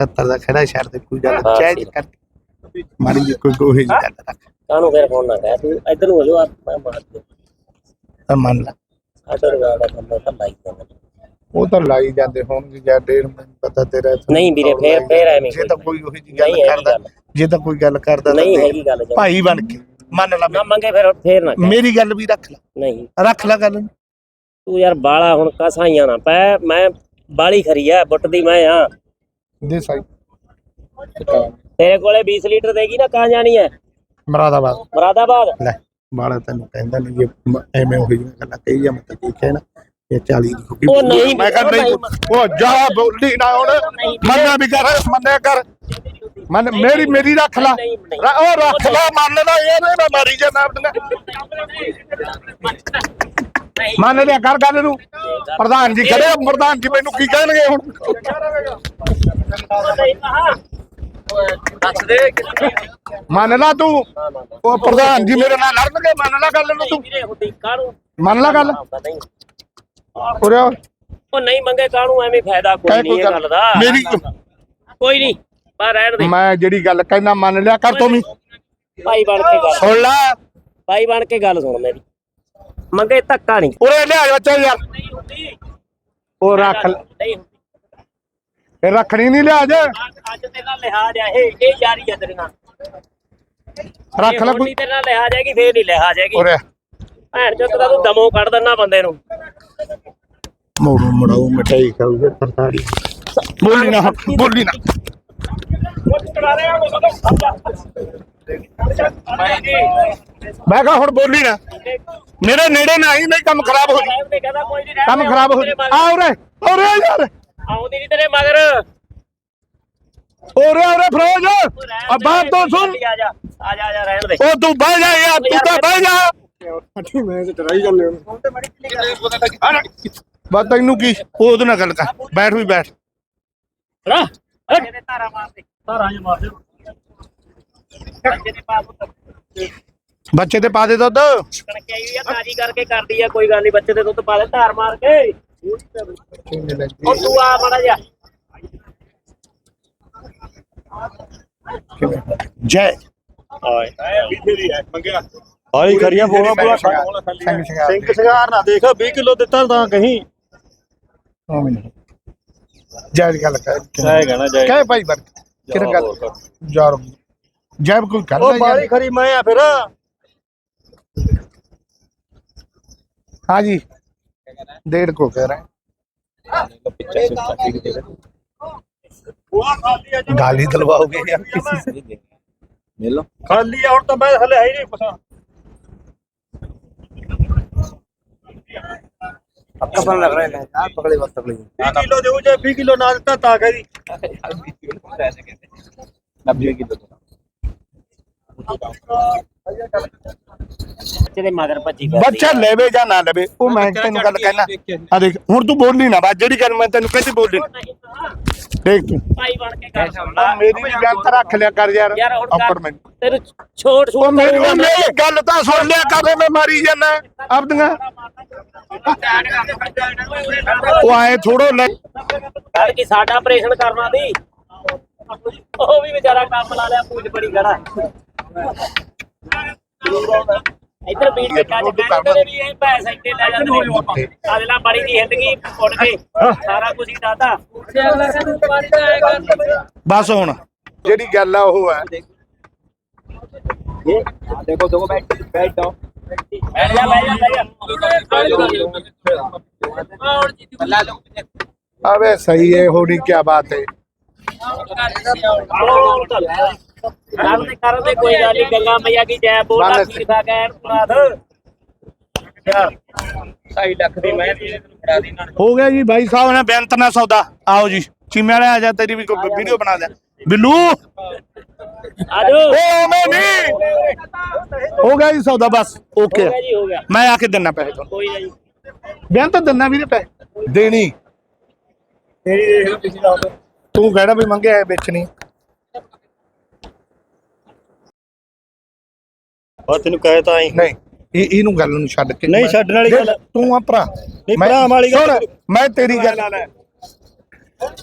70 ਦਾ ਖੜਾ ਛੱਡ ਦੇ ਕੋਈ ਗੱਲ ਹਾਂ, ਚਾਹ ਕਰ ਮਾਰੀ ਜੀ ਕੋਈ ਕੋਈ ਜੀ ਗੱਲ ਰੱਖ। ਕਾਹਨੂੰ ਫਿਰ ਫੋਨ ਨਾ ਕਹਿ ਤੂੰ ਇੱਧਰ ਨੂੰ ਹੋ ਜਾ ਮੈਂ ਮਾਰ ਦੇ ਤਾਂ ਮੰਨ ਲਾ। ਆਦਰ ਵਾਲਾ ਕੰਮ ਤਾਂ ਲਾਈ ਜਾਂਦਾ ਉਹ ਤਾਂ ਲਾਈ ਜਾਂਦੇ ਹੋਣਗੇ ਜਾਂ ਡੇਢ ਮੈਨੂੰ ਪਤਾ ਤੇਰਾ ਇੱਥੇ ਨਹੀਂ ਵੀਰੇ, ਫੇਰ- ਫੇਰ ਐਵੇਂ ਜੇ ਤਾਂ ਕੋਈ ਉਹੀ ਜੀ ਗੱਲ ਨਹੀਂ ਹੈਗੀ ਕਰਦਾ ਗੱਲ। ਜੇ ਤਾਂ ਕੋਈ ਗੱਲ ਕਰਦਾ ਤਾਂ ਨਹੀਂ ਦੇਖ। ਹੈਗੀ ਗੱਲ ਜਮਾਂ। ਭਾਈ ਬਣ ਕੇ ਮੰਨ ਲਾ ਨਾ ਮੰਗੇ ਫਿਰ ਫੇਰ ਨਾ ਕਹਿ। ਮੇਰੀ ਗੱਲ ਵੀ ਰੱਖ ਲੈ। ਨਹੀਂ। ਰੱਖ ਲੈ ਗੱਲ ਨੂੰ। ਤੂੰ ਯਾਰ ਬਾਲਾ ਹੁਣ ਕਸਾਈਆਂ ਨਾ ਪੈ। ਮੈਂ ਬਾਲੀ ਖਰੀ ਆ ਬੁੱਟ ਦੀ ਮੈਂ ਆ। ਦੇ ਸਾਈ ਤੇਰੇ ਕੋਲੇ 20 ਲੀਟਰ ਦੇਗੀ ਨਾ ਕਾਂ ਜਾਣੀ ਹੈ ਮਰਾਦਾਬਾਦ। ਮਰਾਦਾਬਾਦ? ਲੈ ਬਾਲਾ ਤੈਨੂੰ ਕਹਿੰਦਾ ਨਹੀਂ ਮ- ਐਵੇਂ ਉਹੀ ਜਿਹੀਆਂ ਗੱਲਾਂ ਕਹੀ ਜਾਂ ਮੈਂ ਕੀ ਕਹਿਣਾ ਇਹ 40 ਦੀ ਹੋ ਗਈ ਉਹ ਨਹੀਂ, ਮੈਂ ਕਹਿੰਦਾ ਨਹੀਂ ਨਹੀਂ। ਉਹ ਜਾ ਬੋਲੀ ਨਾ ਹੁਣ। ਮੰਨਿਆ ਵੀ ਕਰ ਮੰਨਿਆ ਕਰ। ਮਨ ਮੇਰੀ ਮੇਰੀ ਰੱਖ ਲੈ। ਨਹੀਂ, ਨਹੀਂ। ਰ- ਉਹ ਰੱਖ ਲੈ ਮੰਨ ਲੈ ਇਹ ਨਾ ਮਾਰੀ ਜਾ ਨਾ। ਆਪਣਾ ਮੰਨ ਲਿਆ ਕਰ ਗੱਲ ਨੂੰ। ਪ੍ਰਧਾਨ ਜੀ ਖੜੇ ਆ, ਪ੍ਰਧਾਨ ਜੀ ਮੈਨੂੰ ਕੀ ਕਹਿਣਗੇ ਹੁਣ? ਦੱਸ ਦੇ ਮੰਨ ਲਾ ਤੂੰ। ਉਹ ਪ੍ਰਧਾਨ ਜੀ ਮੇਰੇ ਨਾਲ ਲੜਨਗੇ ਮੰਨ ਲਾ ਗੱਲ ਨੂੰ ਤੂੰ। ਵੀਰੇ ਹੁੰਦੀ ਕਾਹਨੂੰ? ਮੰਨ ਲਾ ਗੱਲ। ਨਹੀਂ। ਉਰੇ ਆ। ਉਹ ਨਹੀਂ ਮੰਗੇ ਕਾਹਨੂੰ ਐਵੇਂ ਫਾਇਦਾ ਕੋਈ ਕਹਿ ਨਹੀਂ ਇਹ ਗੱਲ। ਦਾ। ਮੇਰੀ ਕੋਈ ਨਹੀਂ ਪਰ ਰਹਿਣ ਦੇ। ਮੈਂ ਜਿਹੜੀ ਗੱਲ ਕਹਿਣਾ ਮੰਨ ਲਿਆ ਕਰ ਤੂੰ ਵੀ। ਭਾਈ ਬਣ ਕੇ ਗੱਲ। ਸੁਣ ਲੈ। ਭਾਈ ਬਣ ਕੇ ਗੱਲ ਸੁਣ ਮੇਰੀ। ਮੰਗੇ ਧੱਕਾ ਨਹੀਂ। ਉਰੇ ਲਿਆ ਬੱਚਾ ਯਾਰ। ਨਹੀਂ ਹੁੰਦੀ। ਉਹ ਰੱਖ ਲੈ। ਨਹੀਂ ਹੁੰਦੀ। ਇਹ ਰੱਖਣੀ ਨਹੀਂ ਲਿਆ ਜੇ। ਅੱਜ- ਅੱਜ ਤੇ ਨਾਲ ਲਿਹਾਜ਼ ਆ ਇਹ ਇਹ ਯਾਰੀ ਆ ਤੇਰੇ ਨਾਲ। ਰੱਖ ਲੈ ਕੋਈ। ਤੇਰੇ ਨਾਲ ਲਿਹਾਜ਼ ਹੈਗੀ ਫੇਰ ਨਹੀਂ ਲਿਹਾਜ਼ ਹੈਗੀ। ਉਰੇ। ਭੈਣ ਚੋਦ ਦਾ ਤੂੰ ਦਮੋਂ ਕੱਢ ਦਿੰਨਾ ਬੰਦੇ ਨੂੰ। ਮੋੜੂ ਮੜਾਉ ਮਠਾਈ ਖਾਊਗੇ ਸਰਦਾਰੀ ਬੋਲੀ ਨਾ ਬੋਲੀ ਨਾ। ਮੈਂ ਕਹਾ ਹੁਣ ਬੋਲੀ ਨਾ। ਮੇਰੇ ਨੇੜੇ ਨਾ ਆਈ ਨਹੀਂ ਕੰਮ ਖਰਾਬ ਹੋ ਜੂ ਕੰਮ ਖਰਾਬ ਹੋ ਜੂ ਆ ਉਰੇ ਉਰੇ ਯਾਰ। ਆਉਂਦੀ ਨਹੀਂ ਤੇਰੇ ਮਗਰ। ਉਰੇ ਉਰੇ ਫਰੋਜ। ਆ ਬਾਤ ਤੋਂ ਸੁਣ। ਆ ਜਾ ਆ ਜਾ ਆ ਜਾ ਰਹਿਣ ਦੇ। ਉਹ ਤੂੰ ਬਹਿ ਜਾ ਯਾਰ ਤੂੰ ਤਾਂ ਬਹਿ ਜਾ। ਤੈਨੂੰ ਕੀ ਉਹ ਉਹਦੇ ਨਾਲ ਗੱਲ ਕਰ। ਬੈਠ ਵੀ ਬੈਠ। ਹਣਾ ਤੇਰੇ ਧਾਰਾ ਮਾਰ ਦੇ। ਧਾਰਾ ਜਿਹਾ ਮਾਰ ਦੇ। ਬੱਚੇ ਦੇ ਬੱਚੇ ਤੇ ਪਾ ਦੇ ਦੁੱਧ। ਕਣਕੇ ਆਈ ਆ ਤਾਜੀ ਕਰਕੇ ਕਰਦੀ ਆ ਕੋਈ ਗੱਲ ਨਹੀਂ ਬੱਚੇ ਦੇ ਦੁੱਧ ਪਾ ਦੇ ਧਾਰ ਮਾਰ ਕੇ। ਉਹ ਤੂੰ ਆ ਮਾੜਾ ਜਾ ਜੈ। ਹਾਈ ਖਰੀਆਂ ਬੋਲਾ ਪੂਰਾ ਸਿੰਘ ਸਿੰਘ ਸਿੰਘ ਸ਼ਿੰਗਾਰ ਨਾ ਦੇਖ। 20 ਕਿਲੋ ਦਿੱਤਾ ਤਾਂ ਕਹੀਂ। ਜੈ ਗੱਲ ਕਰ ਹੈ ਕਹਿਣਾ ਜਾਏ ਕਹਿ ਭਾਈ ਬਰ ਕਿਹੜਾ ਗੱਲ? ਯਾਰ ਜੈਬ ਕੋਈ ਕਰ ਉਹ ਲੈ ਬਾਲੀ ਯਾਰ। ਖਰੀ ਮੈਂ ਆ ਫਿਰ। हाँ जी डेढ़ को कह रहे हैं गाली दलवाओगे या किसी से मिलो खाली और तो मैं हले है ही नहीं पसंद आपका बन लग रहा है ना पकड़े बस पकड़े 20 किलो देऊ जे 20 किलो ना देता ताक है जी 90 किलो ਬੱਚੇ ਦੇ ਮਗਰ ਭੱਜੀ ਬੱਚਾ ਲੈਵੇ ਜਾਂ ਨਾ ਲੈਵੇ ਉਹ ਮੈਂ ਤੈਨੂੰ ਗੱਲ ਕਹਿਣਾ। ਆ ਦੇਖ ਹੁਣ ਤੂੰ ਬੋਲੀ ਨਾ ਬਾ ਜਿਹੜੀ ਗੱਲ ਮੈਂ ਤੈਨੂੰ ਕਹਿੰਦੀ ਬੋਲੀ। ਦੇਖ ਤੂੰ। ਭਾਈ ਬਣ ਕੇ ਗੱਲ ਸੁਣ ਲੈ ਮੇਰੀ ਵੀ ਗੱਲ ਤਾਂ ਰੱਖ ਲਿਆ ਕਰ ਯਾਰ ਕਰ- ਮੈਨੂੰ। ਤੈਨੂੰ ਛੋਟ ਉਹ ਛੋਟ ਮੇਰੀ ਗੱਲ ਤਾਂ ਸੁਣ ਲਿਆ ਕਰ ਮੈਂ ਮਾਰੀ ਜਾਣਾ ਆਪਦੀਆਂ। ਉਹ ਆਏ ਥੋੜੋ ਲੈ। ਕੱਲ ਕੀ ਸਾਡਾ ਆਪਰੇਸ਼ਨ ਕਰਨਾ ਦੀ ਉਹ ਵੀ ਵਿਚਾਰਾ ਕੰਮ ਲਾ ਲਿਆ ਪੂਜ ਬੜੀ ਖੜਾ। ਇੱਧਰ ਬੀਟ ਦੇ ਕੱਜ ਕਹਿੰਦੇ ਵੀ ਇਹ ਭੈਸ ਇੱਥੇ ਲੈ ਜਾਂਦੇ ਨੇ। ਅਗਲਾ ਬੜੀ ਦੀ ਜ਼ਿੰਦਗੀ ਫੁੱਟ ਕੇ ਸਾਰਾ ਕੁਝ ਹੀ ਦਾਤਾ। ਬਸ ਹੁਣ। ਜਿਹੜੀ ਗੱਲ ਆ ਉਹ ਹੈ। ਦੇਖੋ ਸਹੀ ਹੈ ਹੋਣੀ ਕੀ ਬਾਤ ਹੈ। ਮੈਂ ਹੋ ਗਿਆ ਜੀ ਭਾਈ ਸਾਹਿਬ ਨੇ ਬੇਅੰਤ ਨਾਲ ਸੌਦਾ। ਆਓ ਜੀ ਚੀਮੇ ਵਾਲੇ ਆ ਜਾ ਤੇਰੀ ਵੀ ਕੋਈ ਵੀਡੀਓ ਬਣਾ ਦੇ ਬਿੱਲੂ! ਹੋ ਗਿਆ ਜੀ ਸੌਦਾ ਬਸ ਓਕੇ। ਮੈਂ ਆ ਕੇ ਦਿੰਨਾ ਪੈਸੇ ਕੋਈ ਨਹੀਂ ਬੇਅੰਤ ਦਿੰਨਾ ਵੀਰੇ ਪੈਸੇ। ਦੇਣੀ। ਤੇਰੀ ਦੇਖ ਲਓ ਤੁਸੀਂ ਲਾਉਂਦੇ ਤੂੰ ਕਹਿਣਾ ਵੀ ਮੰਗਿਆ ਹੈ ਵੇਚਣੀ ਉਹ ਤੈਨੂੰ ਕਹੇ ਤਾਂ ਆਈ नहीं ਇਹ ਇਹਨੂੰ ਗੱਲ ਨੂੰ ਛੱਡ ਕੇ ਨਹੀਂ, ਛੱਡਣ ਵਾਲੀ ਗੱਲ- ਤੂੰ ਆ ਭਰਾ। ਨਹੀਂ, ਮੈਂ- ਭਰਾ ਵਾਲੀ ਗੱਲ- ਮੈਂ ਤੇਰੀ ਗੱਲ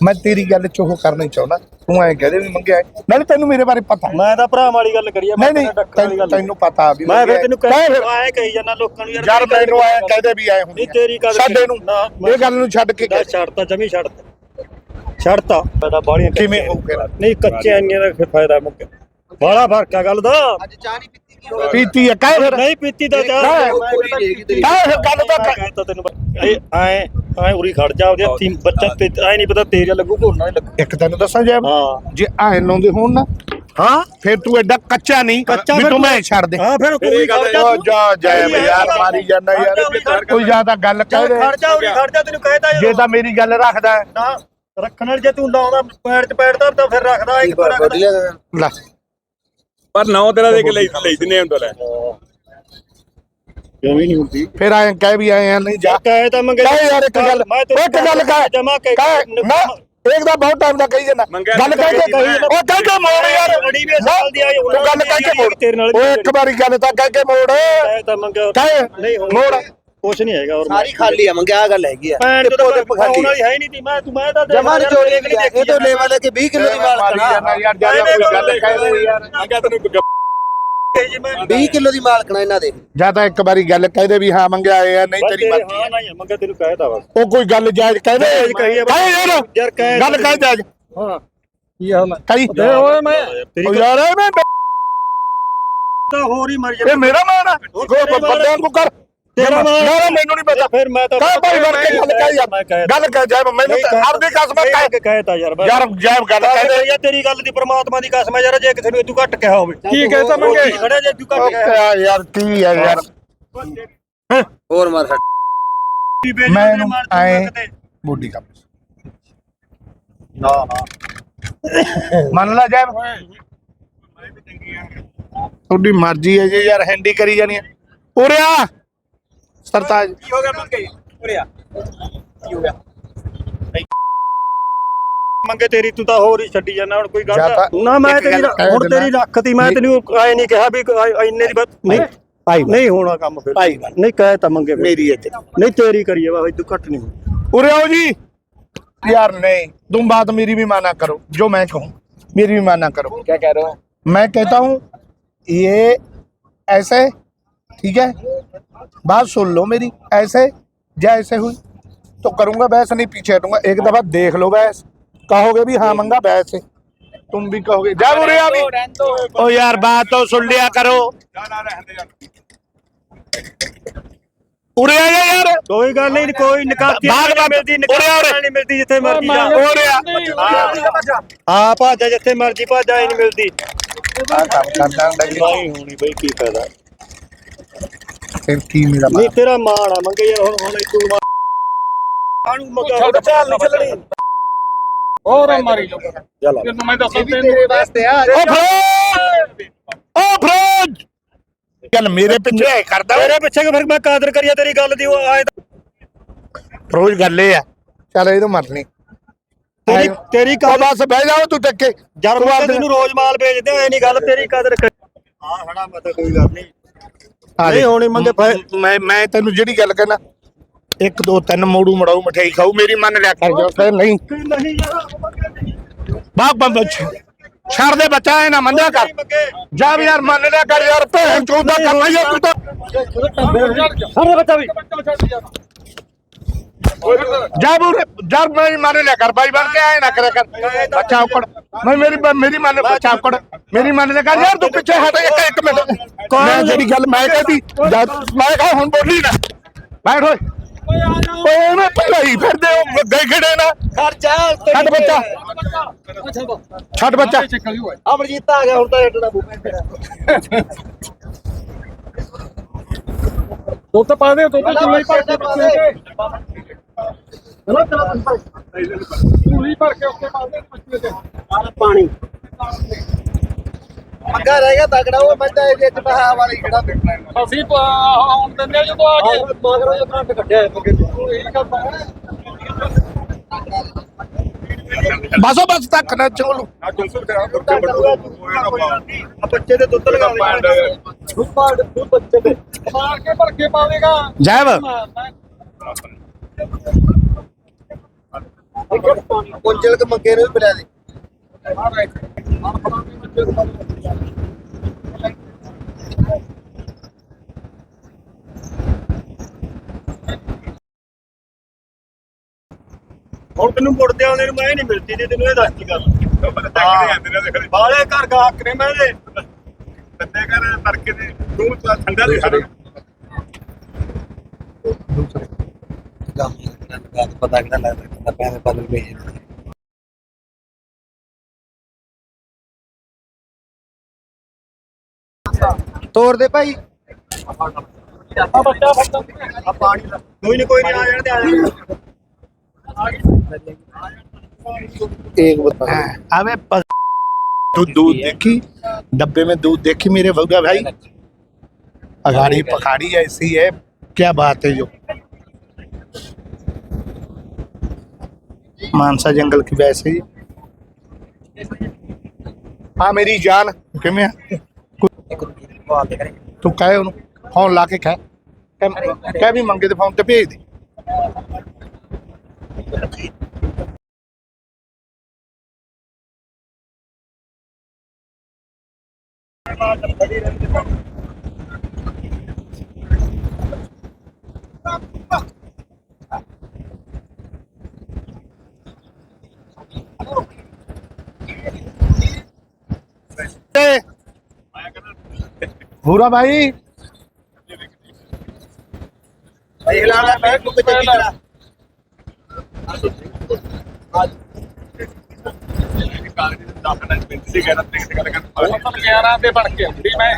ਮੈਂ ਤੇਰੀ ਗੱਲ ਚ ਉਹ ਕਰਨੀ ਚਾਹੁੰਦਾ। ਤੂੰ ਐਂ ਕਹਦੇ ਵੀ ਮੰਗਿਆ। ਨਾਲੇ ਤੈਨੂੰ ਮੇਰੇ ਬਾਰੇ ਪਤਾ। ਮੈਂ ਤਾਂ ਭਰਾ ਵਾਲੀ ਗੱਲ ਕਰੀ ਆ ਨਹੀਂ ਨਹੀਂ ਤੈਨੂੰ ਗੱਲ ਪਤਾ ਵੀ ਮੈਂ ਫਿਰ ਤੈਨੂੰ। ਆਏ ਕਹੀ ਜਾਂਦਾ ਲੋਕਾਂ ਨੂੰ ਯਾਰ ਮੈਨੂੰ ਐਂ ਕਹਦੇ ਵੀ ਆਏ ਹੁੰਦੇ ਨਹੀਂ ਤੇਰੀ ਕਦਰ ਸਾਡੇ ਨੂੰ ਇਹ ਗੱਲ ਨੂੰ ਛੱਡ ਕੇ ਛੱਡਤਾ ਜਮੀ ਛੱਡਤਾ। ਛੱਡਤਾ। ਮੈਂ ਤਾਂ ਬਾਹਲੀਆਂ ਕਿਵੇਂ ਹੋਊ ਫਿਰ? ਨਹੀਂ ਕੱਚੇ ਆਈਆਂ ਦਾ ਫਾਇਦਾ ਮੁੱਕ ਬਾਲਾ ਫ਼ਰਕ ਆ ਗੱਲ ਦਾ। ਅੱਜ ਚਾਹ ਨਹੀਂ ਪੀਤੀ ਕੀ ਹੋਇਆ? ਪੀਤੀ ਹੈ ਕਹਿ ਫਿਰ। ਨਹੀਂ ਪੀਤੀ ਤਾਂ ਚਾਹ। ਕਹਿ। ਫਿਰ ਗੱਲ ਤਾਂ ਕਹਿ। ਕਹਿ। ਤਾ ਤੈਨੂੰ ਇਹ ਐ ਐ ਉਰੀ ਖੜ ਜਾ ਉਹਦੇ ਹੱਥੀ ਬੱਚਾ ਤੇ ਐ ਨਹੀਂ ਪਤਾ ਤੇਰੇ ਲੱਗੂ ਕੋਨਾ ਨਹੀਂ ਲੱਗੂ। ਇੱਕ ਤੈਨੂੰ ਦੱਸਾਂ ਜੇ ਹਾਂ। ਜੇ ਐ ਲਾਉਂਦੇ ਹੋਣ ਨਾ ਹਾਂ। ਫਿਰ ਤੂੰ ਐਡਾ ਕੱਚਾ ਨਹੀਂ ਕੱਚਾ ਵੀ ਫਿਰ ਤੂੰ ਮੈਂ ਛੱਡ ਦੇ। ਹਾਂ ਫਿਰ ਕੋਈ ਖੜ ਜਾ। ਜਾ ਯਾਰ ਮਾਰੀ ਜਾਂਦਾ ਯਾਰ। ਕੋਈ ਜ਼ਿਆਦਾ ਗੱਲ ਕਹਿ ਦੇ। ਖੜ ਜਾ ਉਰੀ ਖੜ ਜਾ ਤੈਨੂੰ ਕਹਿਤਾ ਜੇ ਤਾਂ ਮੇਰੀ ਗੱਲ ਰੱਖਦਾ। ਨਾ ਰੱਖਣ ਵਾਲੀ ਜੇ ਤੂੰ ਲਾਉਂਦਾ ਪੈਰ ਚ ਪੈਰ ਧਰਦਾ ਫਿਰ ਰੱਖਦਾ ਇੱਕ ਪੈਰ ਰੱਖਦਾ। ਵਧੀਆ ਲੈ। ਪਰ ਨੌ ਤੇਰਾ ਦੇ ਕੇ ਲਈ ਲਈ ਦਿੰਨੇ ਹੁੰਦਾ ਲੈ। ਕਿਉਂ ਨਹੀਂ ਹੁੰਦੀ? ਫਿਰ ਐਂ ਕਹਿ ਵੀ ਆਏ ਆ ਨਹੀਂ ਜਾ। ਕਹੇ ਤਾਂ ਮੰਗੇ ਕਹਿ ਯਾਰ ਇੱਕ ਗੱਲ ਇੱਕ ਗੱਲ ਕਹਿ। ਜਮਾ ਕੇ ਕਹਿ ਨਾ ਇੱਕ ਦਾ ਬਹੁਤ ਟਾਈਮ ਦਾ ਕਹੀ ਜਾਂਦਾ। ਗੱਲ ਕਹਿ ਕੇ। ਉਹ ਕਹਿ ਕੇ ਮੋੜ ਯਾਰ। ਲੜੀ ਵੀ ਸਾਲ ਦੀ ਆਈ ਤੂੰ ਗੱਲ ਕਹਿ ਕੇ ਮੋੜ। ਤੇਰੇ ਨਾਲ ਉਹ ਇੱਕ ਵਾਰੀ ਗੱਲ ਤਾਂ ਕਹਿ ਕੇ ਮੋੜ। ਕਹੇ ਤਾਂ ਮੰਗੇ ਕਹਿ ਨਹੀਂ ਹੋਣਾ ਮੋੜ। ਕੁਛ ਨਹੀਂ ਹੈਗਾ ਹੋਰ ਸਾਰੀ ਖਾਲੀ ਆ ਮੰਗਿਆ ਆ ਗੱਲ ਹੈਗੀ ਆ। ਭੈਣ ਤੇ ਟਿੱਪ ਖਾਲੀ ਹੈ ਹੀ ਨਹੀਂ ਤੀ ਮੈਂ ਤੂੰ ਮੈਂ ਤਾਂ ਜਮਾ ਨਹੀਂ ਚੋਰੀ ਨਹੀਂ ਇਹ ਤਾਂ ਲੈਵਾ ਲੈ ਕੇ 20 ਕਿਲੋ ਦੀ ਮਾਲ ਕਣਾ ਯਾਰ ਕੋਈ ਗੱਲ ਕਹਿ ਯਾਰ ਮੰਗਿਆ ਤੈਨੂੰ ਗ- ਜੀ ਮੈਂ 20 ਕਿਲੋ ਦੀ ਮਾਲ ਕਣਾ ਇਹਨਾਂ ਦੇ। ਜਾਂ ਤਾਂ ਇੱਕ ਵਾਰੀ ਗੱਲ ਕਹਿ ਦੇ ਵੀ ਹਾਂ ਮੰਗਿਆ ਆਏ ਆ ਨਹੀਂ ਤੇਰੀ ਮਰਜ਼ੀ ਹਾਂ ਨਹੀਂ ਮੰਗੇ ਤੈਨੂੰ ਕਹਿਤਾ ਬਸ ਉਹ ਕੋਈ ਗੱਲ ਜਾਇਜ਼ ਕਹਿ ਦੇ। ਜਾਇਜ਼ ਕਹੀ ਆ ਬਸ। ਕਹਿ ਯਾਰ ਯਾਰ ਕਹਿ ਗੱਲ ਕਹਿ ਜਾਇਜ਼। ਹਾਂ ਕੀ ਹਾਲ ਹੈ ਕਹੀ। ਓਏ ਮੈਂ। ਉਹ ਯਾਰ ਮੈਂ ਤਾਂ ਹੋਰ ਹੀ ਮਰ ਇਹ ਮੇਰਾ ਮਾਨ ਆ। ਆ। ਬੰਦਿਆਂ ਨੂੰ ਕਰ। ਤੇਰਾ ਆ। ਯਾਰ ਮੈਨੂੰ ਨਹੀਂ ਪਤਾ। ਫਿਰ ਮੈਂ ਤਾਂ ਭਾਈ ਬਣ ਕੇ ਗੱਲ ਕਹਿ ਯਾਰ ਮੈਂ ਕਹਿ ਗੱਲ ਕਹਿ ਜਾਇ ਮੈਨੂੰ ਤਾਂ ਆਪਦੀ ਕਸਮ ਕਹਿ ਕਹਿ ਕਹਿਤਾ ਯਾਰ ਯਾਰ ਜਾਇ ਗੱਲ ਕਹਿ ਦੇ। ਯਾਰ ਤੇਰੀ ਗੱਲ ਦੀ ਪ੍ਰਮਾਤਮਾ ਦੀ ਕਸਮ ਹੈ ਯਾਰ ਜੇ ਕਿਸੇ ਨੂੰ ਇਦੋਂ ਘੱਟ ਕਿਹਾ ਹੋਵੇ। ਕੀ ਕਹਿਤਾ ਮੰਗੇ? ਖੜਿਆ ਜੇ ਇਦੋਂ ਘੱਟ ਕਿਹਾ। ਯਾਰ ਕੀ ਹੈ ਯਾਰ? ਹੋਰ ਮਾਰ ਛੱਡ ਮੈਂ ਇਹਨੂੰ ਆਏ ਬੋਡੀ ਕੰਮ ਨਾ ਨਾ। ਮੰਨ ਲੈ ਜਾਇ ਤੁਹਾਡੀ ਮਰਜ਼ੀ ਹੈ ਜੀ ਯਾਰ ਹੈਂਡੀ ਕਰੀ ਜਾਣੀ ਹੈ ਉਰੇ ਆ ਸਰਤਾਜ ਕੀ ਹੋ ਗਿਆ ਮੰਗੇ ਉਰਿਆ ਮੰਗੇ ਤੇਰੀ ਤੂੰ ਤਾਂ ਹੋਰ ਹੀ ਛੱਡੀ ਜਾਂਦਾ ਹੁਣ ਕੋਈ ਗੱਲ ਜਾਂ ਤਾਂ ਨਾ ਮੈਂ ਇੱਕ ਤੇਰੀ ਗੱਲ ਕਹਿ ਹੁਣ ਦਿੰਦਾ। ਤੇਰੀ ਰੱਖਤੀ ਮੈਂ ਤੈਨੂੰ ਆਏ ਨਹੀਂ ਕਿਹਾ ਵੀ ਆ- ਇੰਨੇ ਦੀ ਬਸ ਨਹੀਂ ਭਾਈ ਨਹੀਂ ਹੋਣਾ ਕੰਮ ਫਿਰ ਭਾਈ ਗੱਲ। ਨਹੀਂ ਕਹਿ ਤਾਂ ਮੰਗੇ ਫਿਰ। ਮੇਰੀ ਇੱਥੇ ਨਹੀਂ ਤੇਰੀ ਕਰੀਏ ਵਾ ਇਦੋਂ ਘੱਟ ਨਹੀਂ ਹੋਣੀ। उरे आओ जी यार नहीं तुम बात मेरी भी माना करो जो मैं कहूँ मेरी भी माना करो ਕੀ ਕਹਿ ਰਹੇ ਹੋ मैं कहता हूँ ये ऐसे ठीक है बात सुन लो मेरी ऐसे या ऐसे हुई तो करूंगा बहस नहीं पीछे हटूंगा एक दफा देख लो बहस कहोगे भी हाँ मंगा बहस है तुम भी कहोगे जा उरे अभी ओ यार बात तो सुन लिया करो उरे आ जा यार ਕੋਈ ਗੱਲ ਨਹੀਂ ਕੋਈ ਨਿਕਾਤੀ ਬਾਗ ਬਾਗ- ਮਿਲਦੀ ਉਰੇ ਆ, ਉਰੇ। ਨਿਕਾਤੀ ਨਹੀਂ ਮਿਲਦੀ ਜਿੱਥੇ ਮਰਜੀ ਜਾ उरे आ ਹਾਂ ਭਾਜਾ ਜਿੱਥੇ ਮਰਜੀ ਭਾਜਾ ਹੀ ਨਹੀਂ ਮਿਲਦੀ आ काम करना नहीं ਨਹੀਂ ਹੋਣੀ ਬਈ ਕੀ ਫਾਇਦਾ ਫਿਰ ਕੀ ਮੇਰਾ ਨਹੀਂ ਤੇਰਾ ਮਾਣ ਆ ਮੰਗੇ ਯਾਰ ਹੁਣ ਹੁਣ ਤੂੰ ਆਣੂ ਮੰਗਾ ਚਾਲ ਨਹੀਂ ਚੱਲਣੀ। ਹੋਰ ਮਾਰੀ ਲੋ ਚੱਲ ਤੈਨੂੰ ਮੈਂ ਦੱਸਾਂ ਇਹ ਤੇਰੇ ਵਾਸਤੇ ਆ। ਓ ਫਰੋਜ! ਓ ਫਰੋਜ! ਚੱਲ ਮੇਰੇ ਪਿੱਛੇ ਕਰਦਾ। ਤੇਰੇ ਪਿੱਛੇ ਕਿ ਫਿਰ ਮੈਂ ਕਾਦਰ ਕਰੀਆ ਤੇਰੀ ਗੱਲ ਦੀ ਉਹ ਆਏ ਫਰੋਜ ਗੱਲ ਇਹ ਆ। ਚੱਲ ਇਹਨੂੰ ਮਰਨੀ। ਤੇਰੀ ਤੇਰੀ ਉਹ ਕਦਰ ਬਸ ਬਹਿ ਜਾਓ ਤੂੰ ਟੱਕੇ। ਜਰ ਤੂੰ ਮੈਂ ਆਪਦੇ- ਤੈਨੂੰ ਰੋਜ਼ ਮਾਲ ਵੇਚਦੇ ਐ ਨਹੀਂ ਗੱਲ ਤੇਰੀ ਕਦਰ ਕਰ। ਹਾਂ ਹਣਾ ਮਤ ਕੋਈ ਗੱਲ ਨਹੀਂ। ਆ ਨਹੀਂ ਹੋਣੀ ਮੰਗੇ ਫੈ- ਮੈਂ ਮੈਂ ਤੈਨੂੰ ਜਿਹੜੀ ਗੱਲ ਕਹਿਣਾ ਇੱਕ ਦੋ ਤਿੰਨ ਮੋੜੂ ਮੜਾਉ ਮਠਾਈ ਖਾਊ ਮੇਰੀ ਮੰਨ ਲਿਆ ਕਰ ਜਾ ਫਿਰ ਨਹੀਂ। ਨਹੀਂ ਬਾਪ ਬੰਬ ਛੱਡ ਦੇ ਬੱਚਾ ਇਹ ਨਾ ਮੰਨਿਆ ਕਰ। ਜਾ ਵੀ ਯਾਰ ਮੰਨ ਲਿਆ ਕਰ ਯਾਰ ਭੈਣ ਚੋਦਾ ਕਰਨਾ ਯਾਰ ਤੂੰ ਤਾਂ। ਸਾਰੇ ਬੱਚਾ ਵੀ। ਜਾ ਬੂਰੇ ਜਰ ਮੈਂ ਮੰਨ ਲਿਆ ਕਰ ਬਾਈ ਬਣ ਕੇ ਆਏ ਨਾ ਕਰਿਆ ਕਰ। ਬੱਚਾ ਔਕੜ। ਮੈਂ ਮੇਰੀ ਮੇਰੀ ਮੰਨ ਬੱਚਾ ਔਕੜ। ਮੇਰੀ ਮੰਨ ਲਿਆ ਕਰ ਯਾਰ ਤੂੰ ਪਿੱਛੇ ਹਟ ਇੱਕ ਇੱਕ ਮਿੰਟ। ਮੈਂ ਜਿਹੜੀ ਗੱਲ ਮੈਂ ਕਹਤੀ ਜਦ ਮੈਂ ਕਹਾ ਹੁਣ ਬੋਲੀ ਨਾ। ਬੈਠ ਓਏ। ਓਏ ਮੈਂ ਭਲਾਈ ਫਿਰਦੇ ਹੋ ਗਏ ਖੜੇ ਨਾ। ਖਰਚਾ ਛੱਡ ਬੱਚਾ। ਛੱਡ ਬੱਚਾ। ਅਮਰਜੀਤ ਆ ਗਿਆ ਹੁਣ ਤਾਂ ਰੇਟ ਦਾ ਬੂਪੇ ਦੁੱਧ ਪਾ ਦੇ ਦੁੱਧ ਚੁੱਲੀ ਭਰ ਕੇ ਚੁੱਲੀ ਭਰ ਕੇ ਉੱਤੇ ਪਾ ਦੇ ਪੱਛੇ ਤੇ ਪਾਣੀ। ਅੱਗਾ ਰਹਿ ਗਿਆ ਤਗੜਾ ਉਹ ਮੈਂ ਤਾਂ ਇਹਦੇ ਚ ਬਹਾ ਵਾਲੀ ਖੜਾ ਦੇਖਣਾ। ਅਸੀਂ ਪ- ਆਉਣ ਦਿੰਦੇ ਆ ਜਦੋਂ ਆ ਕੇ ਮਗਰੋਂ ਜੋ ਕੱਟ ਕੱਢਿਆ ਹੈ। ਮਗੇ ਬਸੋ ਬਸ ਤੱਕ ਨਾ ਚੋਲੂ। ਆ ਬੱਚੇ ਦੇ ਦੁੱਧ ਲਗਾ ਦੇ ਦੁੱਧ ਪਾੜ ਦੁੱਧ ਬੱਚੇ ਦੇ। ਮਾਰ ਕੇ ਭਰ ਕੇ ਪਾਵੇਗਾ। ਜੈਬ ਪੁੰਜਲ ਕੇ ਮੰਗੇ ਨੂੰ ਵੀ ਪਿਲਾ ਦੇ ਹੁਣ ਤੈਨੂੰ ਮੁੜਦੇ ਆਉਂਦੇ ਨੂੰ ਮੈਂ ਨਹੀਂ ਮਿਲਦੀ ਤੇ ਤੈਨੂੰ ਇਹ ਦੱਸ ਕੀ ਗੱਲ। ਬਾਲੇ ਘਰ ਗਾਹਕ ਨੇ ਮੈਂ ਦੇ ਬੰਦੇ ਕਰ ਤੜਕੇ ਦੇ ਤੂੰ ਠੰਡਾ ਦੇ ਪਤਾ ਕਿਹੜਾ ਲੱਗਦਾ ਪੈਸੇ ਬਦਲ ਗਏ ਤੋੜ ਦੇ ਭਾਈ ਆ ਬੱਚਾ ਬੱਚਾ ਆ ਪਾਣੀ ਦਾ ਕੋਈ ਨਹੀਂ ਕੋਈ ਨਹੀਂ ਆ ਜਾਣ ਦੇ ਆ ਜਾਣ एक बता अबे प- तू दूध देखी डब्बे में दूध देखी मेरे भैया भाई अगाड़ी पखाड़ी ऐसी है क्या बात है जो ਮਾਨਸਾ ਜੰਗਲ ਕੀ ਵੈਸੇ ਹੀ। ਆ ਮੇਰੀ ਜਾਨ। ਕਿਵੇਂ ਆ? ਤੂੰ ਕਹੇ ਉਹਨੂੰ ਫੋਨ ਲਾ ਕੇ ਕਹਿ। ਕਹਿ- ਕਹਿ ਵੀ ਮੰਗੇ ਤੇ ਫੋਨ ਤੇ ਭੇਜ ਦੇ। ਪੂਰਾ ਭਾਈ देख ला मैं टुक चली करा ਕਾਗਜ਼ 10 ਮਿੰਟ ਬੇਨਤੀ ਸੀ ਕਹਿੰਦਾ ਤੇ ਗੱਲ ਕਰ 11 ਤੇ ਬਣ ਕੇ ਆਉਂਦੀ ਮੈਂ